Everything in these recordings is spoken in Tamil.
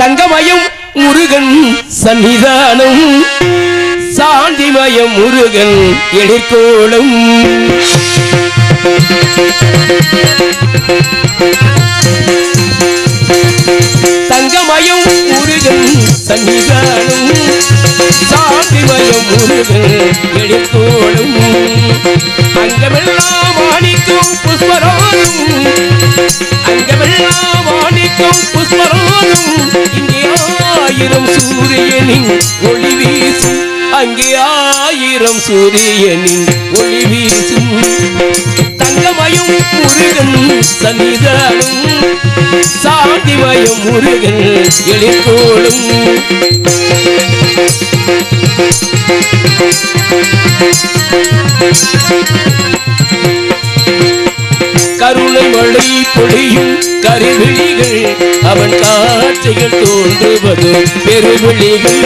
தங்கமயம் முருகன் சன்னிதானம் சாந்திமயம் முருகன் எழிற்கோளம். தங்கமயம் முருகன் சன்னிதானம் சாந்திமயம் முருகன் எழிற்கோளம். அங்கமெல்லாம் மாணிக்கும் புஷ்பராகம் புஷ்பராகம் இங்கே ஆயிரம் சூரியனின் ஒளி வீசும். அங்கே ஆயிரம் சூரியனின் ஒளி வீசும். தங்கமயம் முருகன் சன்னிதானம் சாந்திமயம் முருகன் எழிற்கோளும். கருணை மழை பொழியும் கருவிழிகள். அவன் காட்சிகள் தோன்றுவது பெருவிழிகள்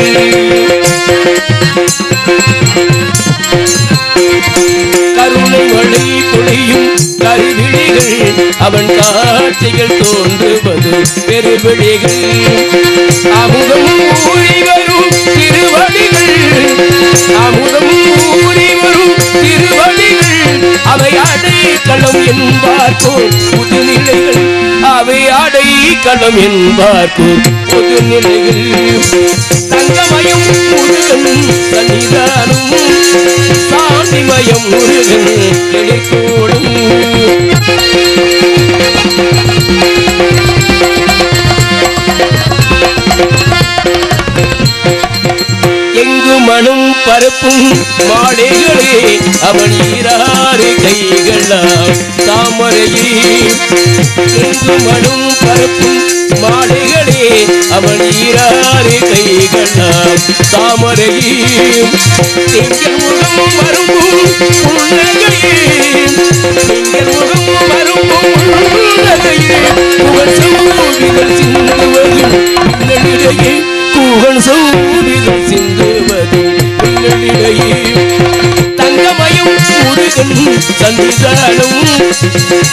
கருணை மழை பொழியும் கருவிழிகள். அவன் காட்சிகள் தோன்றுவது பெருவிழிகள். அடைக்கலம் என்பார்க்கோர் புதுநிலைகள் அவை அடைக்கலம் என்பார்க்கோர் புதுநிலைகள். தங்கமயம் முருகன் சன்னிதானம் சாந்திமயம் முருகன் எழிற்கோடும் எங்கு மனம் பரப்பும் மாடைகளே அவன் ஈராறு கைகளாம் தாமரையே. எங்கு பரப்பும் மாடைகளே அவன் ஈராறு கைகளாம் தாமரையே. திங்கள் முகம் வரும்பும் திங்கள் முகம் புகழ் சிந்துவது கூகன் சௌரிகள் முருகன் சந்திதானம்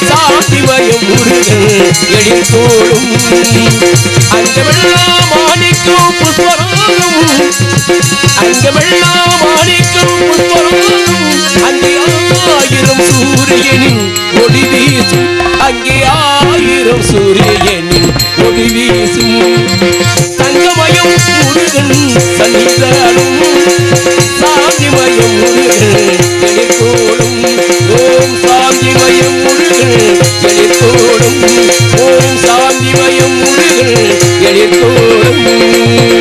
சாதிமயம் முருகன் எழிற்கோளும். அங்கமெல்லாம் மாணிக்கும் புஷ்பராகம். அங்கமெல்லாம் மாணிக்கும் புஷ்பராகம். அங்கே ஆயிரம் சூரியனின் ஒளி வீசும். அங்கே ஆயிரம் சூரியனின் ஒளி வீசும். தங்கமயம் முருகன் சன்னிதானம் சாந்திமயம் முருகன் எழிற்கோளும் எழிற்கோளும் ஓம்